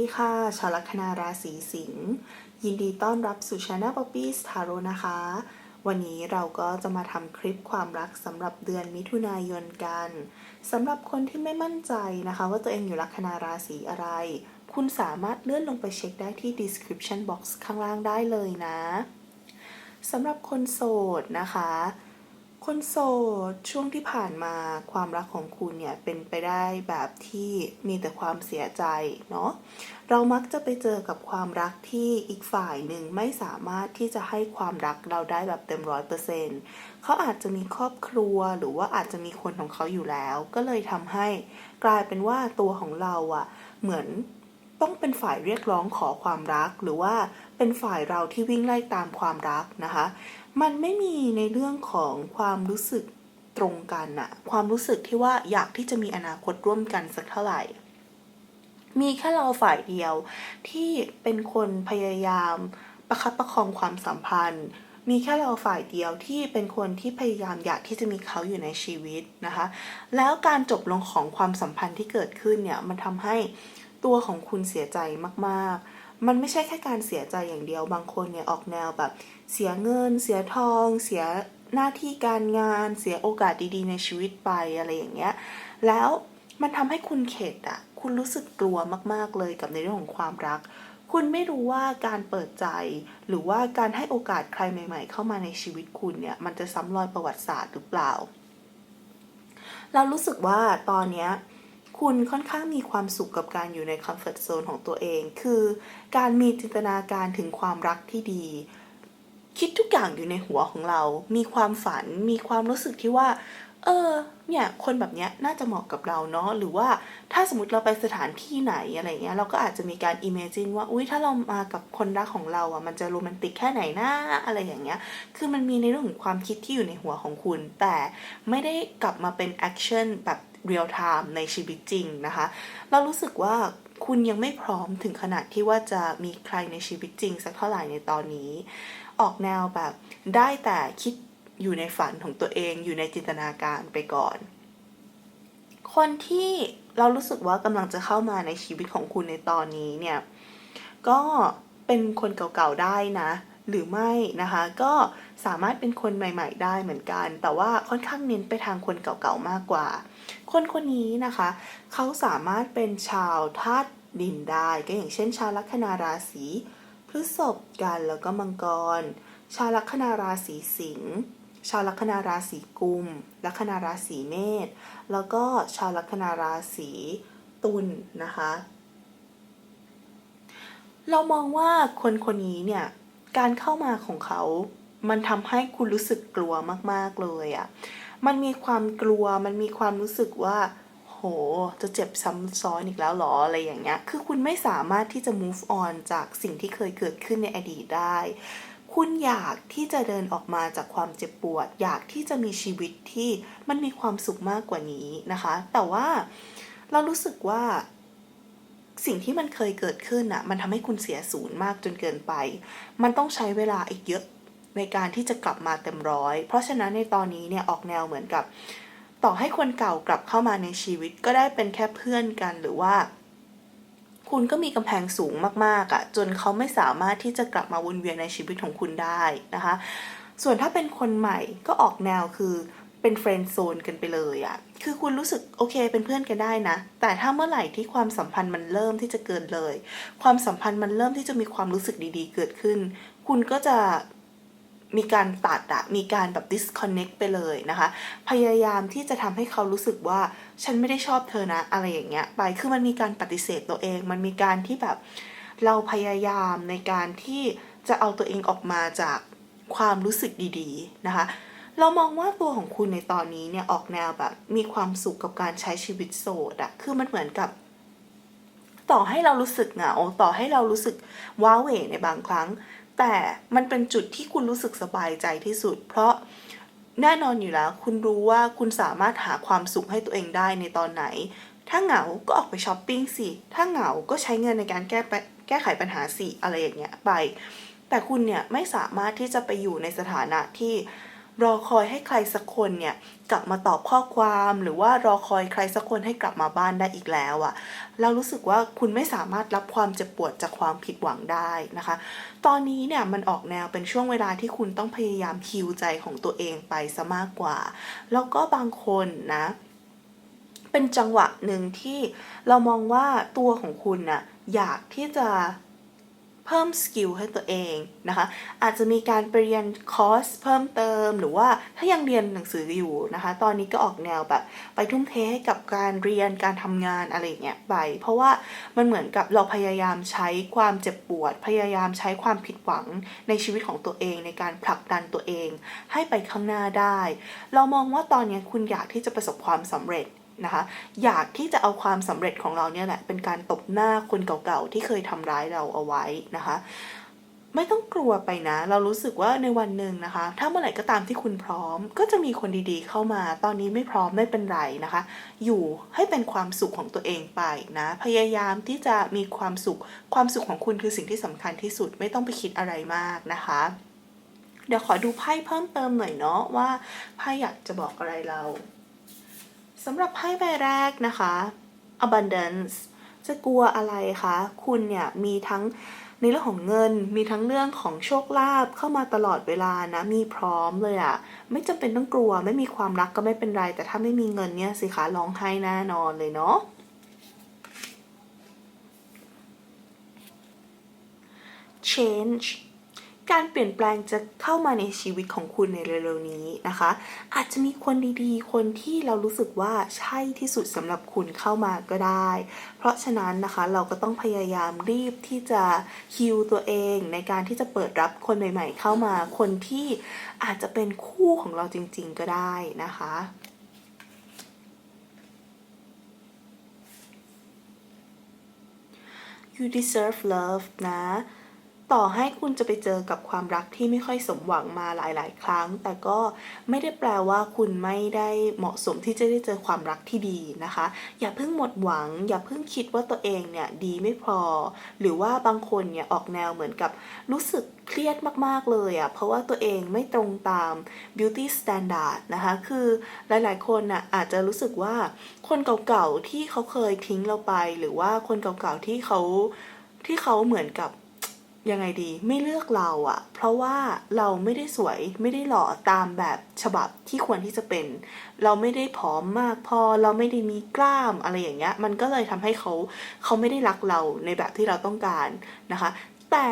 ดีค่ะชาวลัคนาราศีสิงห์ยินดีต้อนรับสู่ช anel Poppy s t a r o นะคะ วันนี้เราก็จะมาทำคลิปความรักสำหรับเดือนมิถุนายนกันสำหรับคนที่ไม่มั่นใจนะคะ ว่าตัวเองอยู่ลัคนาราศีอะไร คุณสามารถเลื่อนลงไปเช็คได้ที่ description box ข้างล่างได้เลยนะสำหรับคนโสดนะคะ คนโสดช่วงที่ผ่านมาความรักของคุณเนี่ยเป็นไปได้แบบที่มีแต่ความเสียใจเนาะเรามักจะไปเจอกับความรักที่อีกฝ่ายหนึ่งไม่สามารถที่จะให้ความรักเราได้แบบเต็มร้อยเปอร์เซ็นต์เขาอาจจะมีครอบครัวหรือว่าอาจจะมีคนของเขาอยู่แล้ว ก็เลยทำให้กลายเป็นว่าตัวของเราอะเหมือนต้องเป็นฝ่ายเรียกร้องขอความรักหรือว่าเป็นฝ่ายเราที่วิ่งไล่ตามความรักนะคะ มันไม่มีในเรื่องของความรู้สึกตรงกันอะความรู้สึกที่ว่าอยากที่จะมีอนาคตร่วมกันสักเท่าไหร่ มีแค่เราฝ่ายเดียวที่เป็นคนพยายามประคับประคองความสัมพันธ์ มีแค่เราฝ่ายเดียวที่เป็นคนที่พยายามอยากที่จะมีเขาอยู่ในชีวิตนะคะ แล้วการจบลงของความสัมพันธ์ที่เกิดขึ้นเนี่ยมันทำให้ตัวของคุณเสียใจมากๆ มันไม่ใช่แค่การเสียใจอย่างเดียวบางคนเนี่ยออกแนวแบบ เสียเงิน เสียทอง เสียหน้าที่การงาน เสียโอกาสดีๆ ในชีวิตไปอะไรอย่างเงี้ย แล้วมันทำให้คุณเข็ดอะคุณรู้สึกกลัวมากๆเลยกับในเรื่องของความรัก คุณไม่รู้ว่าการเปิดใจ หรือว่าการให้โอกาสใครใหม่ ๆ เข้ามาในชีวิตคุณเนี่ย มันจะซ้ำรอยประวัติศาสตร์หรือเปล่า เรารู้สึกว่าตอนเนี้ยคุณค่อนข้างมีความสุขกับการอยู่ในคอมฟอร์ทโซนของตัวเอง คือการมีจินตนาการถึงความรักที่ดี คิดทุกอย่างอยู่ในหัวของเรา มีความฝัน มีความรู้สึกที่ว่า เออ เนี่ย คนแบบเนี้ยน่าจะเหมาะกับเราเนาะ หรือว่าถ้าสมมติเราไปสถานที่ไหนอะไรเงี้ย เราก็อาจจะมีการ imagine ว่า อุ้ยถ้าเรามากับคนรักของเราอะ มันจะโรแมนติกแค่ไหนนะ อะไรอย่างเงี้ย คือมันมีในเรื่องของความคิดที่อยู่ในหัวของคุณ แต่ไม่ได้กลับมาเป็นแอคชั่นแบบเรียลไทม์ในชีวิตจริงนะคะ เรารู้สึกว่าคุณยังไม่พร้อมถึงขนาดที่ว่าจะมีใครในชีวิตจริงสักเท่าไหร่ในตอนนี้ ออกแนวแบบได้แต่คิดอยู่ในฝันของตัวเองอยู่ในจินตนาการไปก่อน คนที่เรารู้สึกว่ากำลังจะเข้ามาในชีวิตของคุณในตอนนี้เนี่ย ก็เป็นคนเก่าๆได้นะ หรือไม่นะคะ ก็สามารถเป็นคนใหม่ ๆ ได้เหมือนกัน แต่ว่าค่อนข้างเน้นไปทางคนเก่าๆมากกว่า คนคนนี้นะคะ เขาสามารถเป็นชาวธาตุดินได้ ก็อย่างเช่นชาวลัคนาราศี พฤษภกันแล้วก็มังกร ชาวลัคนาราศีสิงห์ชาวลัคนาราศีกุม ลัคนาราศีเมษแล้วก็ชาวลัคนาราศีตุลนะคะ เรามองว่าคนคนนี้เนี่ยการเข้ามาของเขามันทำให้คุณรู้สึกกลัวมากๆเลยอะ่ะ มันมีความกลัว มันมีความรู้สึกว่า โห จะเจ็บซ้ำซ้อนอีกแล้วหรออะไรอย่างเงี้ย คือคุณไม่สามารถที่จะ move on จากสิ่งที่เคยเกิดขึ้นในอดีตได้ คุณอยากที่จะเดินออกมาจากความเจ็บปวด อยากที่จะมีชีวิตที่มันมีความสุขมากกว่านี้นะคะ แต่ว่าเรารู้สึกว่าสิ่งที่มันเคยเกิดขึ้นอะมันทำให้คุณเสียศูนย์มากจนเกินไป มันต้องใช้เวลาอีกเยอะในการที่จะกลับมาเต็มร้อย เพราะฉะนั้นในตอนนี้เนี่ยออกแนวเหมือนกับ ต่อให้คนเก่ากลับเข้ามาในชีวิตก็ได้เป็นแค่เพื่อนกันหรือว่า คุณก็มีกำแพงสูงมากๆอะ่ะ จนเขาไม่สามารถที่จะกลับมาวนเวียนในชีวิตของคุณได้นะคะ ส่วนถ้าเป็นคนใหม่ก็ออกแนวคือเป็นเฟรนด์โซนกันไปเลยอะคือคุณรู้สึกโอเคเป็นเพื่อนกันได้นะ แต่ถ้าเมื่อไหร่ที่ความสัมพันธ์มันเริ่มที่จะเกินเลย ความสัมพันธ์มันเริ่มที่จะมีความรู้สึกดีๆ เกิดขึ้น คุณก็จะ มีการตัดอะมีการแบบ disconnect ไปเลยนะคะ พยายามที่จะทำให้เขารู้สึกว่าฉันไม่ได้ชอบเธอนะ อะไรอย่างเงี้ยไปคือมันมีการปฏิเสธตัวเอง มันมีการที่แบบเราพยายามในการที่จะเอาตัวเองออกมาจากความรู้สึกดีๆนะคะ เรามองว่าตัวของคุณในตอนนี้เนี่ยออกแนวแบบมีความสุขกับการใช้ชีวิตโสดอะคือมันเหมือนกับ ต่อให้เรารู้สึกเหงาต่อให้เรารู้สึกว้าเหวในบางครั้ง แต่มันเป็นจุดที่คุณรู้สึกสบายใจที่สุด เพราะแน่นอนอยู่แล้ว คุณรู้ว่าคุณสามารถหาความสุขให้ตัวเองได้ในตอนไหน ถ้าเหงาก็ออกไปช้อปปิ้งสิ ถ้าเหงาก็ใช้เงินในการแก้แก้ไขปัญหาสิอะไรอย่างเงี้ยไป แต่คุณเนี่ยไม่สามารถที่จะไปอยู่ในสถานะที่ รอคอยให้ใครสักคนเนี่ยกลับมาตอบข้อความหรือว่ารอคอยใครสักคนให้กลับมาบ้านได้อีกแล้วอะเรารู้สึกว่าคุณไม่สามารถรับความเจ็บปวดจากความผิดหวังได้นะคะ ตอนนี้เนี่ยมันออกแนวเป็นช่วงเวลาที่คุณต้องพยายามฮิวใจของตัวเองไปซะมากกว่า แล้วก็บางคนนะ เป็นจังหวะหนึ่งที่เรามองว่าตัวของคุณน่ะอยากที่จะ พิ่มสกิลให้ตัวเองนะคะอาจจะมีการไปเรียนคอร์สเพิ่มเติม หรือว่าถ้ายังเรียนหนังสืออยู่นะคะตอนนี้ก็ออกแนวแบบไปทุ่มเทให้กับการเรียนการทำงานอะไรเงี้ยไป เพราะว่ามันเหมือนกับเราพยายามใช้ความเจ็บปวด พยายามใช้ความผิดหวังในชีวิตของตัวเอง ในการผลักดันตัวเอง ให้ไปข้างหน้าได้ เรามองว่าตอนนี้คุณอยากที่จะประสบความสำเร็จ นะคะ อยากที่จะเอาความสำเร็จของเราเนี่ยแหละเป็นการตบหน้าคนเก่าๆที่เคยทำร้ายเราเอาไว้นะคะ ไม่ต้องกลัวไปนะ เรารู้สึกว่าในวันหนึ่งนะคะ ถ้าเมื่อไหร่ก็ตามที่คุณพร้อม ก็จะมีคนดีๆ เข้ามา ตอนนี้ไม่พร้อมไม่เป็นไรนะคะ อยู่ให้เป็นความสุขของตัวเองไปนะ พยายามที่จะมีความสุข ความสุขของคุณคือสิ่งที่สำคัญที่สุด ไม่ต้องไปคิดอะไรมากนะคะเดี๋ยวขอดูไพ่เพิ่มเติมหน่อยเนาะว่าไพ่อยากจะบอกอะไรเรา สำหรับไพ่ใบแรกนะคะ abundance จะกลัวอะไรคะ คุณเนี่ยมีทั้งในเรื่องของเงิน มีทั้งเรื่องของโชคลาภเข้ามาตลอดเวลานะ มีพร้อมเลยอะไม่จำเป็นต้องกลัว ไม่มีความรักก็ไม่เป็นไร แต่ถ้าไม่มีเงินเนี่ยสิคะร้องไห้แน่นอนเลยเนาะ change การเปลี่ยนแปลงจะเข้ามาในชีวิตของคุณในเร็วๆนี้นะคะ อาจจะมีคนดีๆ คนที่เรารู้สึกว่าใช่ที่สุดสำหรับคุณเข้ามาก็ได้ เพราะฉะนั้นนะคะเราก็ต้องพยายามรีบที่จะฮิวตัวเอง ในการที่จะเปิดรับคนใหม่ ๆ เข้ามา คนที่อาจจะเป็นคู่ของเราจริง ๆ ก็ได้นะคะ you deserve love นะ ต่อให้คุณจะไปเจอกับความรักที่ไม่ค่อยสมหวังมาหลาย ๆ ครั้ง แต่ก็ไม่ได้แปลว่าคุณไม่ได้เหมาะสมที่จะได้เจอความรักที่ดีนะคะ อย่าเพิ่งหมดหวัง อย่าเพิ่งคิดว่าตัวเองเนี่ยดีไม่พอ หรือว่าบางคนเนี่ยออกแนวเหมือนกับรู้สึกเครียดมาก ๆ เลยอะ่ะ เพราะว่าตัวเองไม่ตรงตาม beauty standard นะคะ คือหลาย ๆ คนน่ะอาจจะรู้สึกว่าคนเก่า ๆ ที่เขาเคยทิ้งเราไป หรือว่าคนเก่า ๆ ที่เขาที่เขาเหมือนกับ ยังไงดีไม่เลือกเราอะเพราะว่าเราไม่ได้สวยไม่ได้หล่อตามแบบฉบับที่ควรที่จะเป็น เราไม่ได้ผอมมากพอเราไม่ได้มีกล้ามอะไรอย่างเงี้ย มันก็เลยทำให้เขาเขาไม่ได้รักเราในแบบที่เราต้องการนะคะ แต่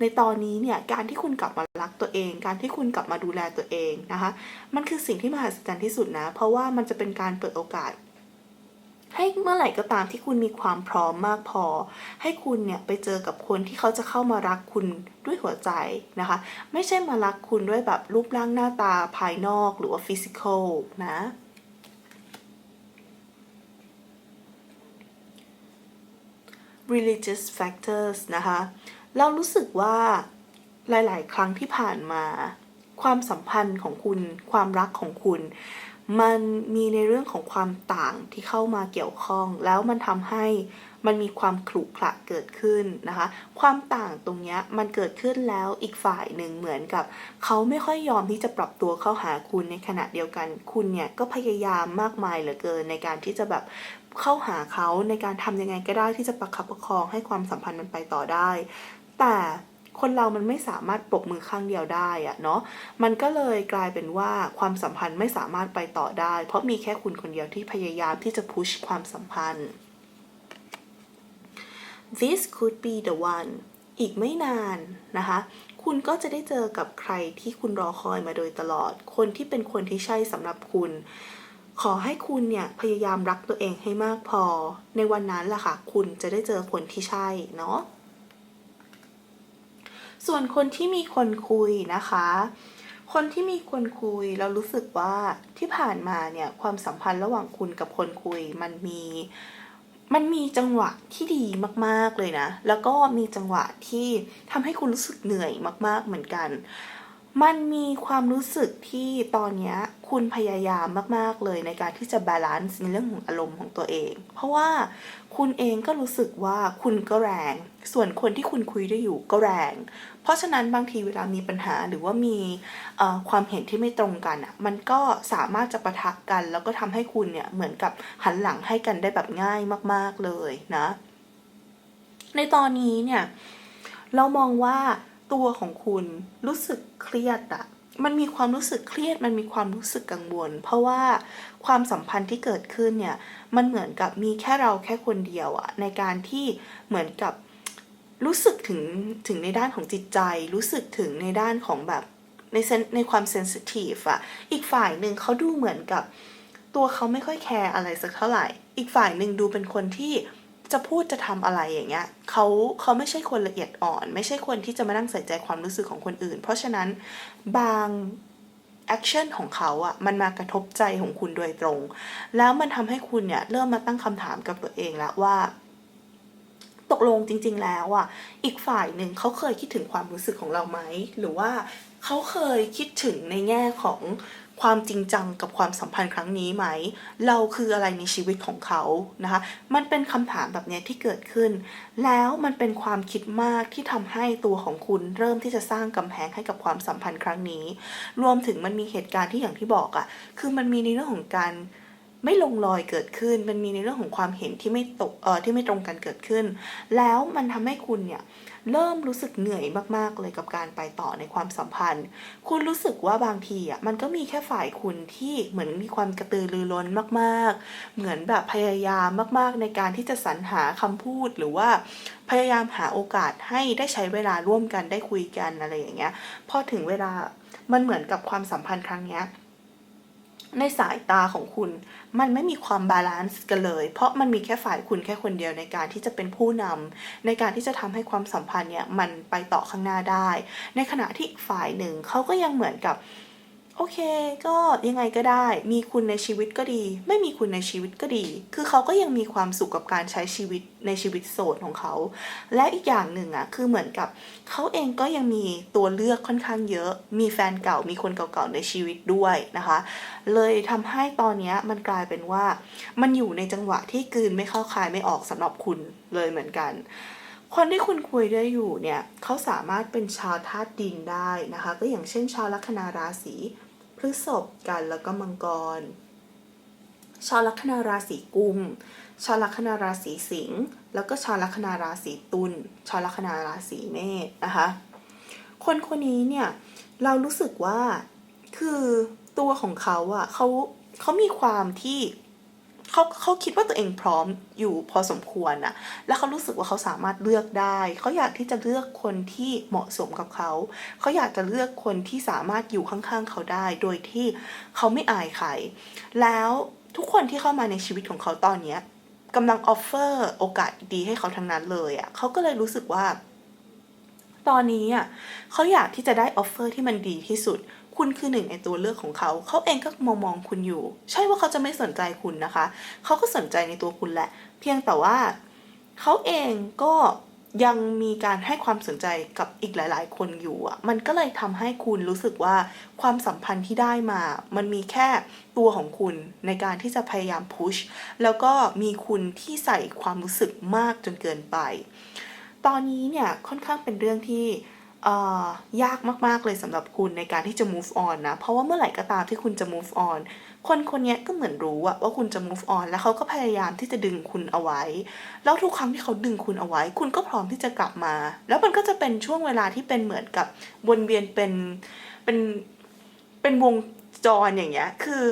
ในตอนนี้เนี่ยการที่คุณกลับมารักตัวเอง การที่คุณกลับมาดูแลตัวเองนะคะ มันคือสิ่งที่มหัศจรรย์ที่สุดนะ เพราะว่ามันจะเป็นการเปิดโอกาส ให้เมื่อไหร่ก็ตามที่คุณมีความพร้อมมากพอ ให้คุณเนี่ยไปเจอกับคนที่เขาจะเข้ามารักคุณด้วยหัวใจนะคะ ไม่ใช่มารักคุณด้วยแบบรูปร่างหน้าตาภายนอกหรือว่าฟิสิกอลนะ religious factors นะคะ เรารู้สึกว่าหลาย ๆ ครั้งที่ผ่านมา ความสัมพันธ์ของคุณ ความรักของคุณ มันมีในเรื่องของความต่างที่เข้ามาเกี่ยวข้อง แล้วมันทำให้มันมีความขรุขระเกิดขึ้นนะคะ ความต่างตรงนี้มันเกิดขึ้นแล้วอีกฝ่ายหนึ่งเหมือนกับ เขาไม่ค่อยยอมที่จะปรับตัวเข้าหาคุณในขณะเดียวกัน คุณเนี่ยก็พยายามมากมายเหลือเกินในการที่จะแบบเข้าหาเขาในการทำยังไงก็ได้ที่จะประคับประคองให้ความสัมพันธ์มันไปต่อได้ แต่ คนเรามันไม่สามารถปรบมือข้างเดียวได้อะเนาะมันก็เลยกลายเป็นว่าความสัมพันธ์ไม่สามารถไปต่อได้ เพราะมีแค่คุณคนเดียวที่พยายามที่จะพุชความสัมพันธ์ this could be the one อีกไม่นานนะคะ คุณก็จะได้เจอกับใครที่คุณรอคอยมาโดยตลอด คนที่เป็นคนที่ใช่สำหรับคุณ ขอให้คุณเนี่ยพยายามรักตัวเองให้มากพอ ในวันนั้นแหละค่ะ คุณจะได้เจอคนที่ใช่เนาะ ส่วนคนที่มีคนคุยนะคะ คนที่มีคนคุยเรารู้สึกว่าที่ผ่านมาเนี่ยความสัมพันธ์ระหว่างคุณกับคนคุยมันมีมันมีจังหวะที่ดีมากๆเลยนะ แล้วก็มีจังหวะที่ทำให้คุณรู้สึกเหนื่อยมาก ๆ เหมือนกัน มันมีความรู้สึกที่ตอนเนี้ยคุณพยายามมากๆเลยในการที่จะบาลานซ์ในเรื่องของอารมณ์ของตัวเอง เพราะว่าคุณเองก็รู้สึกว่าคุณก็แรง ส่วนคนที่คุณคุยได้อยู่ก็แรง เพราะฉะนั้นบางทีเวลามีปัญหาหรือว่ามีความเห็นที่ไม่ตรงกันอะมันก็สามารถจะประทะกัน แล้วก็ทำให้คุณเนี่ยเหมือนกับหันหลังให้กันได้แบบง่ายมาก ๆเลยนะ ในตอนนี้เนี่ยเรามองว่าตัวของคุณรู้สึกเครียดอะมันมีความรู้สึกเครียด มันมีความรู้สึกกังวล เพราะว่าความสัมพันธ์ที่เกิดขึ้นเนี่ย มันเหมือนกับมีแค่เราแค่คนเดียวอะในการที่เหมือนกับ รู้สึกถึงถึงในด้านของจิตใจ รู้สึกถึงในด้านของแบบในเซนในความเซนซิทีฟอะอีกฝ่ายหนึ่งเขาดูเหมือนกับ ตัวเขาไม่ค่อยแคร์อะไรสักเท่าไหร่ อีกฝ่ายหนึ่งดูเป็นคนที่จะพูดจะทำอะไรอย่างเงี้ยเขาเขาไม่ใช่คนละเอียดอ่อน ไม่ใช่คนที่จะมานั่งใส่ใจความรู้สึกของคนอื่น เพราะฉะนั้นบางแอคชั่นของเขาอะมันมากระทบใจของคุณโดยตรง แล้วมันทำให้คุณเนี่ยเริ่มมาตั้งคำถามกับตัวเองแล้วว่า ตกลงจริง ๆ แล้วอะอีกฝ่ายหนึ่งเขาเคยคิดถึงความรู้สึกของเราไหมหรือว่าเขาเคยคิดถึงในแง่ของความจริงจังกับความสัมพันธ์ครั้งนี้ไหม เราคืออะไรในชีวิตของเขานะคะ มันเป็นคำถามแบบเนี้ยที่เกิดขึ้น แล้วมันเป็นความคิดมากที่ทำให้ตัวของคุณเริ่มที่จะสร้างกำแพงให้กับความสัมพันธ์ครั้งนี้ รวมถึงมันมีเหตุการณ์ที่อย่างที่บอกอะ่ะ คือมันมีในเรื่องของการ ไม่ลงรอยเกิดขึ้น มันมีในเรื่องของความเห็นที่ไม่ตกเอ่อที่ไม่ตรงกันเกิดขึ้น แล้วมันทำให้คุณเนี่ยเริ่มรู้สึกเหนื่อยมากๆเลยกับการไปต่อในความสัมพันธ์ คุณรู้สึกว่าบางทีอะมันก็มีแค่ฝ่ายคุณที่เหมือนมีความกระตือรือร้นมากๆ เหมือนแบบพยายามมากๆ ในการที่จะสรรหาคำพูดหรือว่าพยายามหาโอกาสให้ได้ใช้เวลาร่วมกันได้คุยกันอะไรอย่างเงี้ย พอถึงเวลามันเหมือนกับความสัมพันธ์ครั้งเนี้ย ในสายตาของคุณ มันไม่มีความบาลานซ์กันเลย เพราะมันมีแค่ฝ่ายคุณแค่คนเดียวในการที่จะเป็นผู้นำในการที่จะทำให้ความสัมพันธ์เนี่ยมันไปต่อข้างหน้าได้ ในขณะที่ฝ่ายหนึ่งเขาก็ยังเหมือนกับ อเค ก็ยังไงก็ได้ มีคุณในชีวิตก็ดี ไม่มีคุณในชีวิตก็ดี คือเขาก็ยังมีความสุขกับการใช้ชีวิตในชีวิตโสดของเขา และอีกอย่างหนึ่งอะคือเหมือนกับเขาเองก็ยังมีตัวเลือกค่อนข้างเยอะ มีแฟนเก่า มีคนเก่าๆในชีวิตด้วยนะคะ เลยทำให้ตอนนี้มันกลายเป็นว่า มันอยู่ในจังหวะที่กืนไม่เข้าคายไม่ออกสำหรับคุณเลยเหมือนกันคนที่คุณคุยด้วยอยู่เนี่ยเขาสามารถเป็นชาวธาตุดินได้นะคะ ก็อย่างเช่นชาวลัคนาราศี ฤษภกันแล้วก็มังกร ชาวลัคนาราศีกุม ชาวลัคนาราศีสิงห์แล้วก็ชาวลัคนาราศีตุลชาวลัคนาราศีเมษนะคะคนคนนี้เนี่ยเรารู้สึกว่าคือตัวของเขาอะเขาเขามีความที่ เขาเขาคิดว่าตัวเองพร้อมอยู่พอสมควรอะแล้วเขารู้สึกว่าเขาสามารถเลือกได้ เขาอยากที่จะเลือกคนที่เหมาะสมกับเขา เขาอยากจะเลือกคนที่สามารถอยู่ข้างๆเขาได้ โดยที่เขาไม่อายใคร แล้วทุกคนที่เข้ามาในชีวิตของเขาตอนเนี้ยกำลังออฟเฟอร์โอกาสดีให้เขาทั้งนั้นเลยอะเขาก็เลยรู้สึกว่า ตอนนี้อะเขาอยากที่จะได้ออฟเฟอร์ที่มันดีที่สุด คุณคือหนึ่งในตัวเลือกของเขา เขาเองก็มองมองคุณอยู่ ใช่ว่าเขาจะไม่สนใจคุณนะคะ เขาก็สนใจในตัวคุณแหละ เพียงแต่ว่าเขาเองก็ยังมีการให้ความสนใจกับอีกหลาย ๆ คนอยู่อะ มันก็เลยทำให้คุณรู้สึกว่าความสัมพันธ์ที่ได้มา มันมีแค่ตัวของคุณในการที่จะพยายามพุช แล้วก็มีคุณที่ใส่ความรู้สึกมากจนเกินไป ตอนนี้เนี่ยค่อนข้างเป็นเรื่องที่ ยากมากๆเลยสำหรับคุณในการที่จะ move on นะ เพราะว่าเมื่อไหร่ก็ตามที่คุณจะ move on คนคนนี้ก็เหมือนรู้อะว่าคุณจะ move on แล้วเขาก็พยายามที่จะดึงคุณเอาไว้ แล้วทุกครั้งที่เขาดึงคุณเอาไว้ คุณก็พร้อมที่จะกลับมา แล้วมันก็จะเป็นช่วงเวลาที่เป็นเหมือนกับวนเวียนเป็นเป็นเป็นวงจรอย่างเงี้ย คือ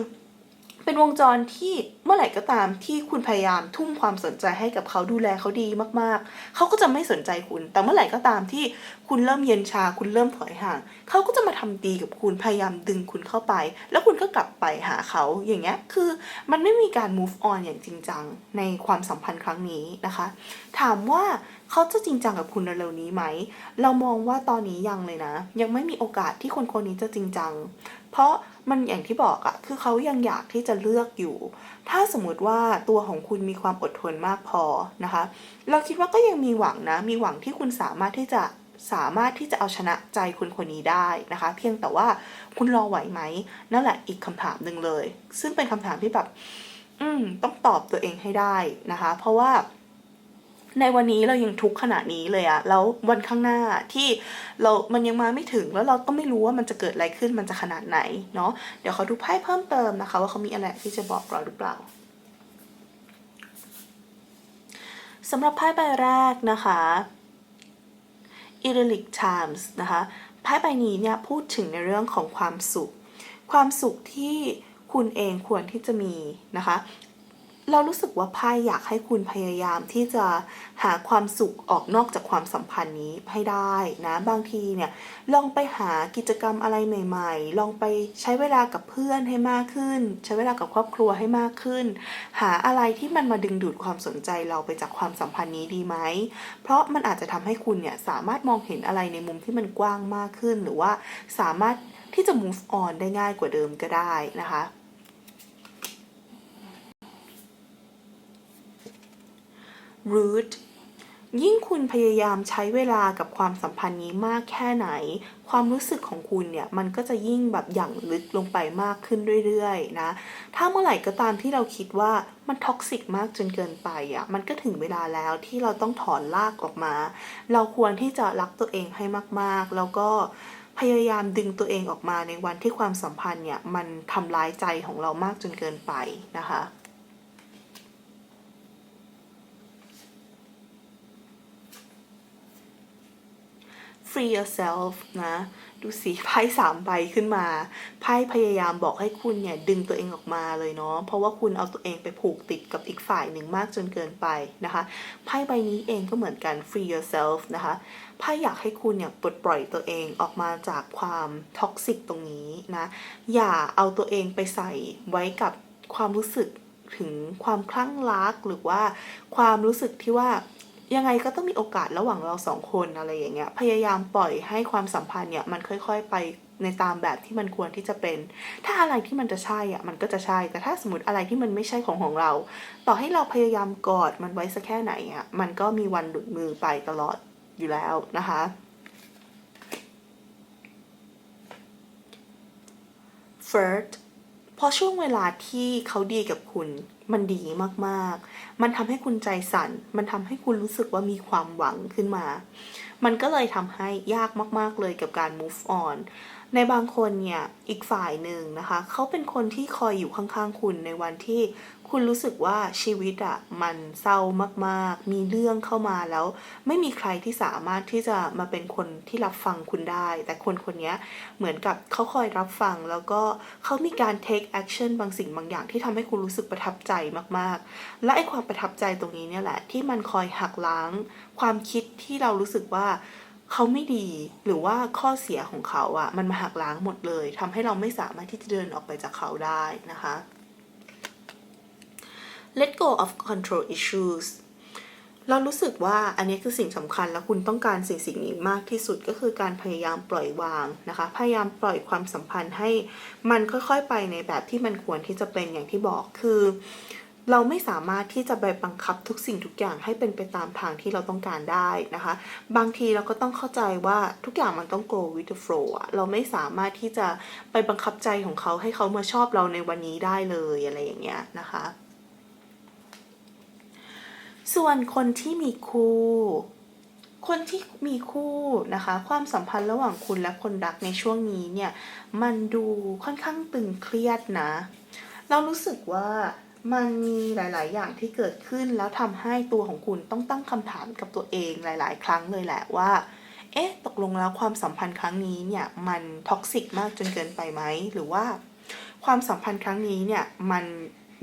เป็นวงจรที่เมื่อไหร่ก็ตามที่คุณพยายามทุ่มความสนใจให้กับเขาดูแลเขาดีมากๆ เขาก็จะไม่สนใจคุณ แต่เมื่อไหร่ก็ตามที่คุณเริ่มเย็นชา คุณเริ่มถอยห่าง เขาก็จะมาทำดีกับคุณพยายามดึงคุณเข้าไป แล้วคุณก็กลับไปหาเขาอย่างเงี้ยคือมันไม่มีการ move on อย่างจริงจังในความสัมพันธ์ครั้งนี้นะคะ ถามว่า เขาจะจริงจังกับคุณเร็วๆนี้ไหม เรามองว่าตอนนี้ยังเลยนะ ยังไม่มีโอกาสที่คนคนนี้จะจริงจัง เพราะมันอย่างที่บอกอะคือเขายังอยากที่จะเลือกอยู่ ถ้าสมมติว่าตัวของคุณมีความอดทนมากพอนะคะ เราคิดว่าก็ยังมีหวังนะ มีหวังที่คุณสามารถที่จะสามารถที่จะเอาชนะใจคุณคนนี้ได้นะคะ เพียงแต่ว่าคุณรอไหวไหมนั่นแหละอีกคำถามหนึ่งเลย ซึ่งเป็นคำถามที่แบบ อืมต้องตอบตัวเองให้ได้นะคะ เพราะว่า ในวันนี้เรายังทุกข์ขนาดนี้เลยอะแล้ววันข้างหน้าที่เรามันยังมาไม่ถึงแล้วเราก็ไม่รู้ว่ามันจะเกิดอะไรขึ้นมันจะขนาดไหนเนาะเดี๋ยวเขาดูไพ่เพิ่มเติมนะคะ ว่าเขามีอะไรที่จะบอกเราหรือเปล่าสำหรับไพ่ใบแรกนะคะ i r i l i c Times นะคะไพ่ใบนี้เนี่ยพูดถึงในเรื่องของความสุข ความสุขที่คุณเองควรที่จะมีนะคะ เรารู้สึกว่าไพ่อยากให้คุณพยายามที่จะหาความสุขออกนอกจากความสัมพันธ์นี้ให้ได้นะบางทีเนี่ยลองไปหากิจกรรมอะไรใหม่ ๆ ลองไปใช้เวลากับเพื่อนให้มากขึ้น ใช้เวลากับครอบครัวให้มากขึ้น หาอะไรที่มันมาดึงดูดความสนใจเราไปจากความสัมพันธ์นี้ดีไหมเพราะมันอาจจะทำให้คุณเนี่ยสามารถมองเห็นอะไรในมุมที่มันกว้างมากขึ้น หรือว่าสามารถที่จะ move on ได้ง่ายกว่าเดิมก็ได้นะคะ root ยิ่งคุณพยายามใช้เวลากับความสัมพันธ์นี้มากแค่ไหน ความรู้สึกของคุณเนี่ย มันก็จะยิ่งแบบหยั่งลึกลงไปมากขึ้นเรื่อยๆนะ ถ้าเมื่อไหร่ก็ตามที่เราคิดว่ามันท็อกซิกมากจนเกินไปอะ มันก็ถึงเวลาแล้วที่เราต้องถอนลากออกมา เราควรที่จะรักตัวเองให้มากๆ แล้วก็พยายามดึงตัวเองออกมาในวันที่ความสัมพันธ์เนี่ย มันทำร้ายใจของเรามากจนเกินไปนะคะ free yourself นะ ดูสิไพ่สามใบขึ้นมา ไพ่พยายามบอกให้คุณเนี่ย ดึงตัวเองออกมาเลยเนาะ เพราะว่าคุณเอาตัวเองไปผูกติดกับอีกฝ่ายหนึ่งมากจนเกินไปนะคะ ไพ่ใบนี้เองก็เหมือนกัน free yourself นะคะ ไพ่อยากให้คุณเนี่ยปลดปล่อยตัวเองออกมาจากความท็อกซิกตรงนี้นะ อย่าเอาตัวเองไปใส่ไว้กับความรู้สึกถึงความคลั่งรักหรือว่าความรู้สึกที่ว่า ยังไงก็ต้องมีโอกาสระหว่างเราสองคนอะไรอย่างเงี้ยพยายามปล่อยให้ความสัมพันธ์เนี่ยมันค่อยๆไปในตามแบบที่มันควรที่จะเป็น ถ้าอะไรที่มันจะใช่อะมันก็จะใช่ แต่ถ้าสมมติอะไรที่มันไม่ใช่ของของเรา ต่อให้เราพยายามกอดมันไว้สักแค่ไหนอะมันก็มีวันหลุดมือไปตลอดอยู่แล้วนะคะ first พอช่วงเวลาที่เขาดีกับคุณ มันดีมากๆ มันทำให้คุณใจสั่น มันทำให้คุณรู้สึกว่ามีความหวังขึ้นมา มันก็เลยทำให้ยากมากๆเลยกับการ move on ในบางคนเนี่ย อีกฝ่ายหนึ่งนะคะ เขาเป็นคนที่คอยอยู่ข้างๆคุณในวันที่ คุณรู้สึกว่าชีวิตอะ่ะมันเศร้ามากๆ มีเรื่องเข้ามาแล้ว ไม่มีใครที่สามารถที่จะมาเป็นคนที่รับฟังคุณได้ แต่คนคนนี้เหมือนกับเขาคอยรับฟัง แล้วก็เขามีการ take action บางสิ่งบางอย่างที่ทำให้คุณรู้สึกประทับใจมากๆ และไอ้ความประทับใจตรงนี้เนี่ยแหละ ที่มันคอยหักล้าง ความคิดที่เรารู้สึกว่าเขาไม่ดีหรือว่าข้อเสียของเขาอะ่ะ มันมาหักล้างหมดเลยทำให้เราไม่สามารถที่จะเดินออกไปจากเขาได้นะคะ let go of control issues เรารู้สึกว่าอันนี้คือสิ่งสำคัญแล้วคุณต้องการสิ่งสิ่งนี้มากที่สุดก็คือการพยายามปล่อยวางนะคะ พยายามปล่อยความสัมพันธ์ให้มันค่อยๆไปในแบบที่มันควรที่จะเป็นอย่างที่บอกคือ เราไม่สามารถที่จะไปบังคับทุกสิ่งทุกอย่างให้เป็นไปตามทางที่เราต้องการได้นะคะ บางทีเราก็ต้องเข้าใจว่าทุกอย่างมันต้อง go with the flow เราไม่สามารถที่จะไปบังคับใจของเขาให้เขามาชอบเราในวันนี้ได้เลยอะไรอย่างเงี้ยนะคะ ส่วนคนที่มีคู่ คนที่มีคู่นะคะ ความสัมพันธ์ระหว่างคุณและคนรักในช่วงนี้เนี่ยมันดูค่อนข้างตึงเครียดนะ เรารู้สึกว่ามันมีหลาย ๆ อย่างที่เกิดขึ้นแล้วทำให้ตัวของคุณต้องตั้งคำถามกับตัวเองหลาย ๆ ครั้งเลยแหละว่า เอ๊ะ ตกลงแล้วความสัมพันธ์ครั้งนี้เนี่ยมันท็อกซิกมากจนเกินไปไหม หรือว่า ความสัมพันธ์ครั้งนี้เนี่ยมัน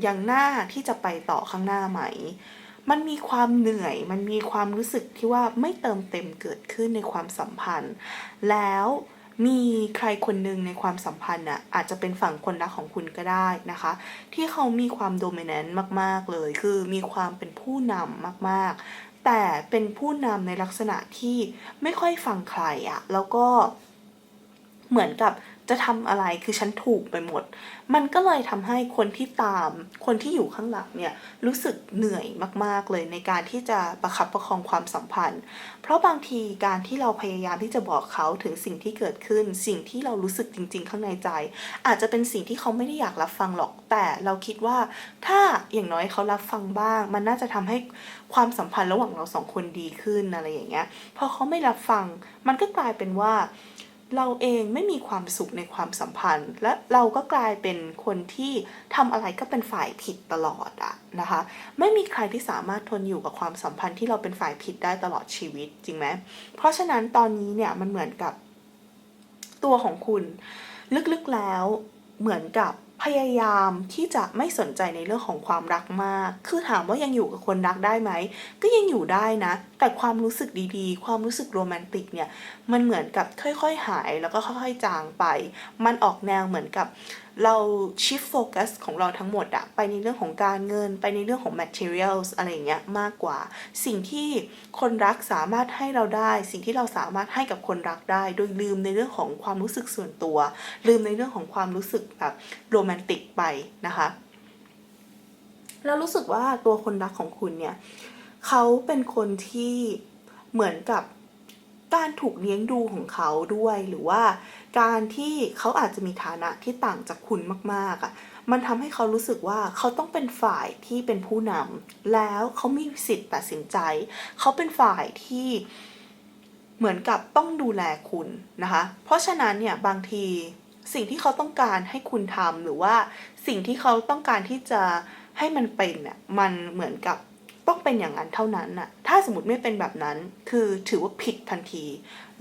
ยังน่าที่จะไปต่อข้างหน้าไหม มันมีความเหนื่อย มันมีความรู้สึกที่ว่าไม่เติมเต็มเกิดขึ้นในความสัมพันธ์ แล้วมีใครคนหนึ่งในความสัมพันธ์น่ะอาจจะเป็นฝั่งคนรักของคุณก็ได้นะคะ ที่เขามีความโดมิเนนต์มาก ๆ เลย คือมีความเป็นผู้นำมาก ๆ แต่เป็นผู้นำในลักษณะที่ไม่ค่อยฟังใครอะแล้วก็เหมือนกับ จะทำอะไรคือฉันถูกไปหมด มันก็เลยทำให้คนที่ตาม คนที่อยู่ข้างหลังเนี่ยรู้สึกเหนื่อยมากๆเลยในการที่จะประคับประคองความสัมพันธ์ เพราะบางทีการที่เราพยายามที่จะบอกเขาถึงสิ่งที่เกิดขึ้น สิ่งที่เรารู้สึกจริง ๆ ข้างในใจ อาจจะเป็นสิ่งที่เขาไม่ได้อยากรับฟังหรอก แต่เราคิดว่าถ้าอย่างน้อยเขารับฟังบ้าง มันน่าจะทำให้ความสัมพันธ์ระหว่างเราสองคนดีขึ้นอะไรอย่างเงี้ยพอเขาไม่รับฟัง มันก็กลายเป็นว่า เราเองไม่มีความสุขในความสัมพันธ์ และเราก็กลายเป็นคนที่ทำอะไรก็เป็นฝ่ายผิดตลอดอะนะคะ ไม่มีใครที่สามารถทนอยู่กับความสัมพันธ์ที่เราเป็นฝ่ายผิดได้ตลอดชีวิตจริงไหมเพราะฉะนั้นตอนนี้เนี่ยมันเหมือนกับตัวของคุณ ลึกๆแล้วเหมือนกับ ยายามที่จะไม่สนใจในเรื่องของความรักมาก คือถามว่ายังอยู่กับคนรักได้ไหม ก็ยังอยู่ได้นะ แต่ความรู้สึกดีๆ ความรู้สึกโรแมนติกเนี่ย มันเหมือนกับค่อยๆหายแล้วก็ค่อยๆจางไป มันออกแนวเหมือนกับ เราชิฟโฟกัสของเราทั้งหมดอะไปในเรื่องของการเงิน ไปในเรื่องของ materials อะไรอย่างเงี้ยมากกว่า สิ่งที่คนรักสามารถให้เราได้ สิ่งที่เราสามารถให้กับคนรักได้ โดยลืมในเรื่องของความรู้สึกส่วนตัว ลืมในเรื่องของความรู้สึกแบบโรแมนติกไปนะคะเรารู้สึกว่าตัวคนรักของคุณเนี่ยเขาเป็นคนที่เหมือนกับ การถูกเลี้ยงดูของเขาด้วยหรือว่า การที่เขาอาจจะมีฐานะที่ต่างจากคุณมากๆอะมันทำให้เขารู้สึกว่าเขาต้องเป็นฝ่ายที่เป็นผู้นำแล้วเขามีสิทธิ์ตัดสินใจ เขาเป็นฝ่ายที่เหมือนกับต้องดูแลคุณนะคะ เพราะฉะนั้นเนี่ยบางทีสิ่งที่เขาต้องการให้คุณทำหรือว่าสิ่งที่เขาต้องการที่จะให้มันเป็นน่ะมันเหมือนกับ ต้องเป็นอย่างนั้นเท่านั้นน่ะ ถ้าสมมติไม่เป็นแบบนั้น คือถือว่าผิดทันที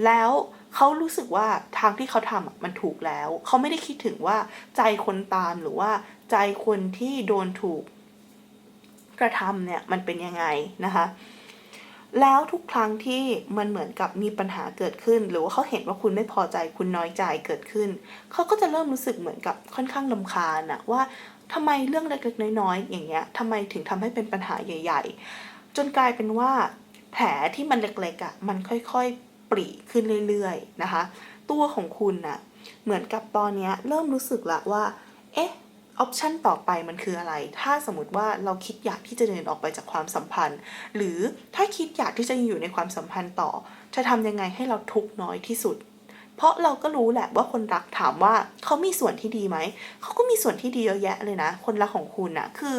แล้วเขารู้สึกว่าทางที่เขาทำมันถูกแล้ว เขาไม่ได้คิดถึงว่าใจคนตามหรือว่าใจคนที่โดนถูกกระทำเนี่ยมันเป็นยังไงนะคะ แล้วทุกครั้งที่มันเหมือนกับมีปัญหาเกิดขึ้น หรือว่าเขาเห็นว่าคุณไม่พอใจคุณน้อยใจเกิดขึ้น เขาก็จะเริ่มรู้สึกเหมือนกับค่อนข้างลำคาญอะว่า ทำไมเรื่องเล็กๆ น้อยๆ อย่างเงี้ยทำไมถึงทำให้เป็นปัญหาใหญ่ ๆ จนกลายเป็นว่าแผลที่มันเล็กๆอะมันค่อยๆ ปริขึ้นเรื่อยๆ นะคะ ตัวของคุณน่ะเหมือนกับตอนเนี้ยเริ่มรู้สึกละว่า เอ๊ะออปชันต่อไปมันคืออะไร ถ้าสมมติว่าเราคิดอยากที่จะเดินออกไปจากความสัมพันธ์ หรือถ้าคิดอยากที่จะอยู่ในความสัมพันธ์ต่อ จะทำยังไงให้เราทุกน้อยที่สุด เพราะเราก็รู้แหละว่าคนรักถามว่าเขามีส่วนที่ดีไหม เขาก็มีส่วนที่ดีเยอะแยะเลยนะ คนรักของคุณนะคือ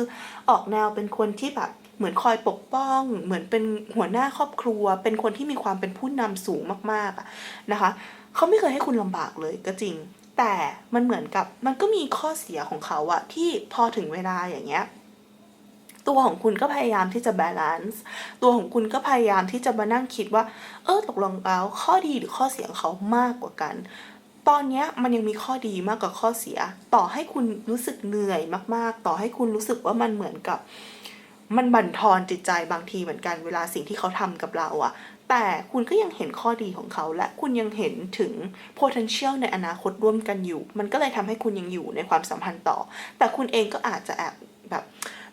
ออกแนวเป็นคนที่แบบเหมือนคอยปกป้อง เหมือนเป็นหัวหน้าครอบครัว เป็นคนที่มีความเป็นผู้นำสูงมากๆนะคะ เขาไม่เคยให้คุณลำบากเลยก็จริง แต่มันเหมือนกับมันก็มีข้อเสียของเขาอะที่พอถึงเวลาอย่างเงี้ย ตัวของคุณก็พยายามที่จะบาลานซ์ตัวของคุณก็พยายามที่จะมานั่งคิดว่า เออตกลงแล้วข้อดีหรือข้อเสียของเขามากกว่ากัน ตอนนี้มันยังมีข้อดีมากกว่าข้อเสีย ต่อให้คุณรู้สึกเหนื่อยมาก ๆ ต่อให้คุณรู้สึกว่ามันเหมือนกับ มันบั่นทอนจิตใจบางทีเหมือนกันเวลาสิ่งที่เขาทำกับเราอะแต่คุณก็ยังเห็นข้อดีของเขา และคุณยังเห็นถึง potential ในอนาคตร่วมกันอยู่ มันก็เลยทำให้คุณยังอยู่ในความสัมพันธ์ต่อ แต่คุณเองก็อาจจะแอบแบบ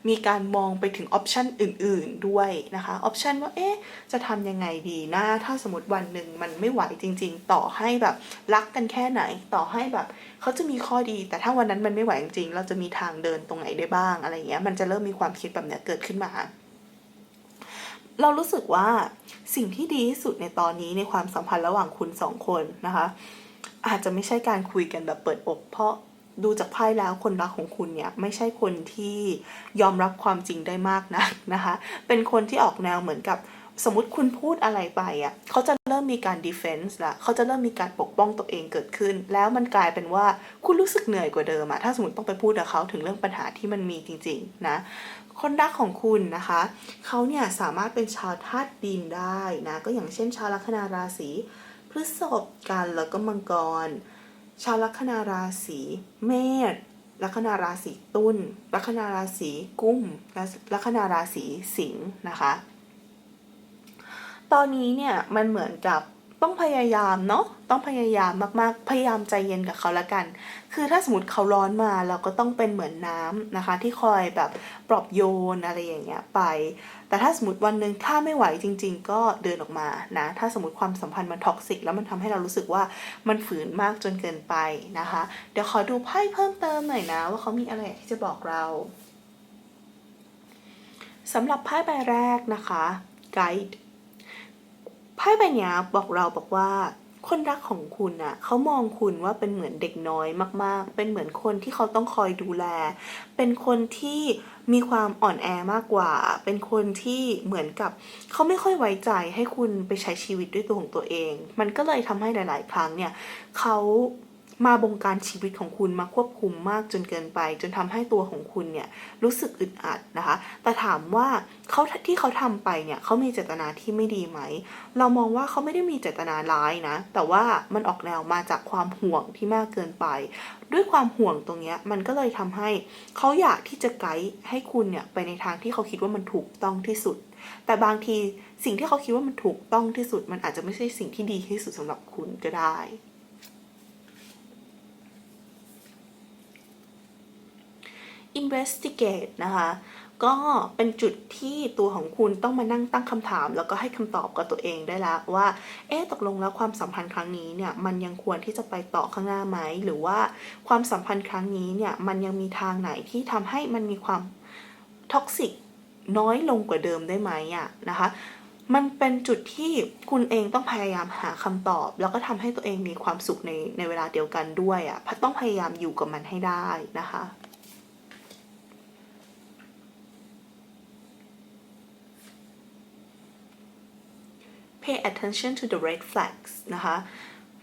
มีการมองไปถึงออปชันอื่นๆด้วยนะคะออปชันว่าเอ๊ะจะทำยังไงดีนะถ้าสมมติวันหนึ่งมันไม่ไหวจริง ๆ ต่อให้แบบรักกันแค่ไหนต่อให้แบบเขาจะมีข้อดี แต่ถ้าวันนั้นมันไม่ไหวจริงๆเราจะมีทางเดินตรงไหนได้บ้างอะไรเงี้ยมันจะเริ่มมีความคิดแบบเนี้ยเกิดขึ้นมา เรารู้สึกว่าสิ่งที่ดีที่สุดในตอนนี้ในความสัมพันธ์ระหว่างคุณสองคนนะคะ อาจจะไม่ใช่การคุยกันแบบเปิดอกเพราะ ดูจากไพ่แล้วคนรักของคุณเนี่ยไม่ใช่คนที่ยอมรับความจริงได้มากนะนะคะ เป็นคนที่ออกแนวเหมือนกับสมมติคุณพูดอะไรไปอะเขาจะเริ่มมีการ defense ละเขาจะเริ่มมีการปกป้องตัวเองเกิดขึ้น แล้วมันกลายเป็นว่าคุณรู้สึกเหนื่อยกว่าเดิมอะถ้าสมมติต้องไปพูดกับเขาถึงเรื่องปัญหาที่มันมีจริงๆนะคนรักของคุณนะคะเขาเนี่ยสามารถเป็นชาวธาตุดินได้นะก็อย่างเช่นชาวลัคนาราศีพฤษภกันแล้วก็มังกร ชาวลัคนาราศีเมษลัคนาราศีตุลลัคนาราศีกุมและลัคนาราศีสิงห์นะคะ ตอนนี้เนี่ยมันเหมือนกับ ต้องพยายามเนาะต้องพยายามมากๆ พยายามใจเย็นกับเขาละกัน คือถ้าสมมติเขาร้อนมาเราก็ต้องเป็นเหมือนน้ำนะคะ ที่คอยแบบปลอบโยนอะไรอย่างเงี้ยไป แต่ถ้าสมมติวันหนึ่งถ้าไม่ไหวจริง ๆ ก็เดินออกมานะถ้าสมมติความสัมพันธ์มันท็อกซิกแล้วมันทำให้เรารู้สึกว่ามันฝืนมากจนเกินไปนะคะ เดี๋ยวขอดูไพ่เพิ่มเติมหน่อยนะ ว่าเขามีอะไรที่จะบอกเราสำหรับไพ่ใบแรกนะคะไกด์ ไพ่ใบนี้บอกเราบอกว่า คนรักของคุณอะ่ะเขามองคุณว่าเป็นเหมือนเด็กน้อยมาก ๆ เป็นเหมือนคนที่เขาต้องคอยดูแล เป็นคนที่มีความอ่อนแอมากกว่า เป็นคนที่เหมือนกับ เขาไม่ค่อยไว้ใจให้คุณไปใช้ชีวิตด้วยตัวของตัวเอง มันก็เลยทำให้หลาย ๆ ครั้งเนี่ยเขา มาบงการชีวิตของคุณมาควบคุมมากจนเกินไป จนทำให้ตัวของคุณเนี่ยรู้สึกอึดอัดนะคะ แต่ถามว่าเขาที่เขาทำไปเนี่ยเขามีเจตนาที่ไม่ดีไหม เรามองว่าเขาไม่ได้มีเจตนาร้ายนะ แต่ว่ามันออกแนวมาจากความห่วงที่มากเกินไป ด้วยความห่วงตรงนี้มันก็เลยทำให้เขาอยากที่จะไกด์ให้คุณเนี่ยไปในทางที่เขาคิดว่ามันถูกต้องที่สุด แต่บางทีสิ่งที่เขาคิดว่ามันถูกต้องที่สุด มันอาจจะไม่ใช่สิ่งที่ดีที่สุดสำหรับคุณก็ได้ investigate นะคะ ก็เป็นจุดที่ตัวของคุณต้องมานั่งตั้งคำถาม แล้วก็ให้คำตอบกับตัวเองได้แล้วว่า เอ๊ะตกลงแล้วความสัมพันธ์ครั้งนี้เนี่ยมันยังควรที่จะไปต่อข้างหน้าไหม หรือว่าความสัมพันธ์ครั้งนี้เนี่ยมันยังมีทางไหนที่ทำให้มันมีความท็อกซิกน้อยลงกว่าเดิมได้ไหมอะนะคะมันเป็นจุดที่คุณเองต้องพยายามหาคำตอบ แล้วก็ทำให้ตัวเองมีความสุขในในเวลาเดียวกันด้วยอะ่ะต้องพยายามอยู่กับมันให้ได้นะคะ pay attention to the red flags นะคะ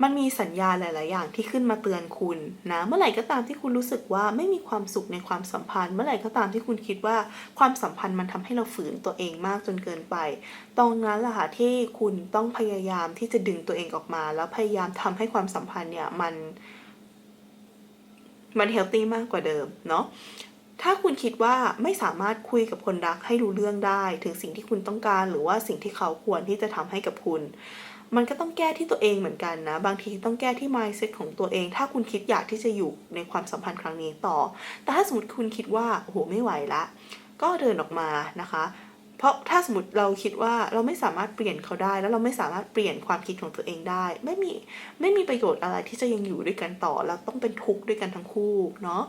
มันมีสัญญาณหลาย ๆ อย่างที่ขึ้นมาเตือนคุณนะ เมื่อไหร่ก็ตามที่คุณรู้สึกว่าไม่มีความสุขในความสัมพันธ์ เมื่อไหร่ก็ตามที่คุณคิดว่าความสัมพันธ์มันทำให้เราฝืนตัวเองมากจนเกินไป ตรงนั้นแหละค่ะที่คุณต้องพยายามที่จะดึงตัวเองออกมา แล้วพยายามทำให้ความสัมพันธ์เนี่ยมันมันเฮลตี้มากกว่าเดิมเนาะ ถ้าคุณคิดว่าไม่สามารถคุยกับคนรักให้รู้เรื่องได้ ถึงสิ่งที่คุณต้องการหรือว่าสิ่งที่เขาควรที่จะทำให้กับคุณ มันก็ต้องแก้ที่ตัวเองเหมือนกันนะ บางทีต้องแก้ที่ mindset ของตัวเอง ถ้าคุณคิดอยากที่จะอยู่ในความสัมพันธ์ครั้งนี้ต่อ แต่ถ้าสมมติคุณคิดว่าโอ้โหไม่ไหวละ ก็เดินออกมานะคะ เพราะถ้าสมมติเราคิดว่าเราไม่สามารถเปลี่ยนเขาได้ แล้วเราไม่สามารถเปลี่ยนความคิดของตัวเองได้ ไม่มีไม่มีประโยชน์อะไรที่จะยังอยู่ด้วยกันต่อ แล้วต้องเป็นทุกข์ด้วยกันทั้งคู่เนาะ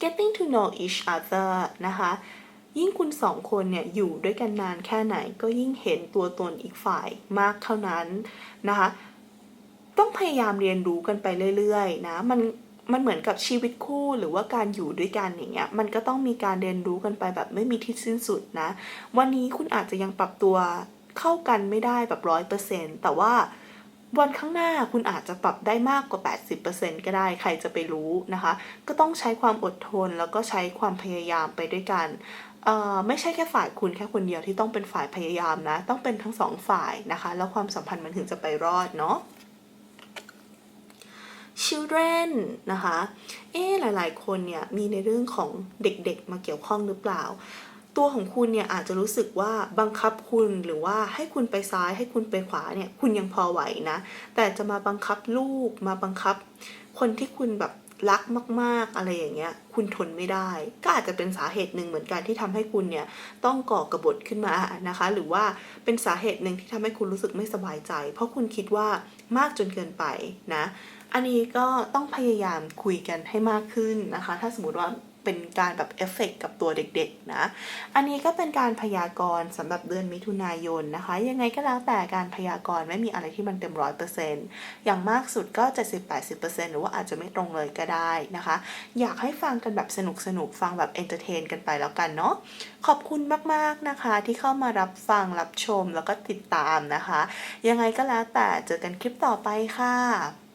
getting to know each other นะคะ ยิ่งคุณสองคนเนี่ยอยู่ด้วยกันนานแค่ไหน ก็ยิ่งเห็นตัวตนอีกฝ่ายมากเท่านั้นนะคะ ต้องพยายามเรียนรู้กันไปเรื่อยๆนะ มันมันเหมือนกับชีวิตคู่หรือว่าการอยู่ด้วยกันอย่างเงี้ย มันก็ต้องมีการเรียนรู้กันไปแบบไม่มีที่สิ้นสุดนะ วันนี้คุณอาจจะยังปรับตัวเข้ากันไม่ได้แบบร้อยเปอร์เซ็นต์แต่ว่า วันข้างหน้าคุณอาจจะปรับได้มากกว่า 80%ก็ได้ใครจะไปรู้นะคะ ก็ต้องใช้ความอดทนแล้วก็ใช้ความพยายามไปด้วยกันไม่ใช่แค่ฝ่ายคุณแค่คนเดียวที่ต้องเป็นฝ่ายพยายามนะ ต้องเป็นทั้งสองฝ่ายนะคะ แล้วความสัมพันธ์มันถึงจะไปรอดเนาะ children นะคะ เอ๊หลาย ๆ คนเนี่ยมีในเรื่องของเด็กๆ มาเกี่ยวข้องหรือเปล่า ตัวของคุณเนี่ยอาจจะรู้สึกว่าบังคับคุณหรือว่าให้คุณไปซ้ายให้คุณไปขวาเนี่ยคุณยังพอไหวนะ แต่จะมาบังคับลูกมาบังคับ คนที่คุณแบบรักมากๆอะไรอย่างเงี้ย คุณทนไม่ได้ ก็อาจจะเป็นสาเหตุหนึ่งเหมือนกันที่ทำให้คุณเนี่ยต้องก่อกระบฏขึ้นมานะคะ หรือว่าเป็นสาเหตุหนึ่งที่ทำให้คุณรู้สึกไม่สบายใจ เพราะคุณคิดว่ามากจนเกินไปนะ อันนี้ก็ต้องพยายามคุยกันให้มากขึ้นนะคะ ถ้าสมมติว่า เป็นการแบบเอฟเฟกกับตัวเด็กๆนะ อันนี้ก็เป็นการพยากรณ์สำหรับเดือนมิถุนายนนะคะ ยังไงก็แล้วแต่การพยากรณ์ไม่มีอะไรที่มันเต็มร้อยเปอร์เซ็นต์อย่างมากสุดก็70-80%หรือว่าอาจจะไม่ตรงเลยก็ได้นะคะ อยากให้ฟังกันแบบสนุกสนุกฟังแบบเอนเตอร์เทนกันไปแล้วกันเนาะ ขอบคุณมากๆนะคะที่เข้ามารับฟังรับชมแล้วก็ติดตามนะคะ ยังไงก็แล้วแต่เจอกันคลิปต่อไปค่ะ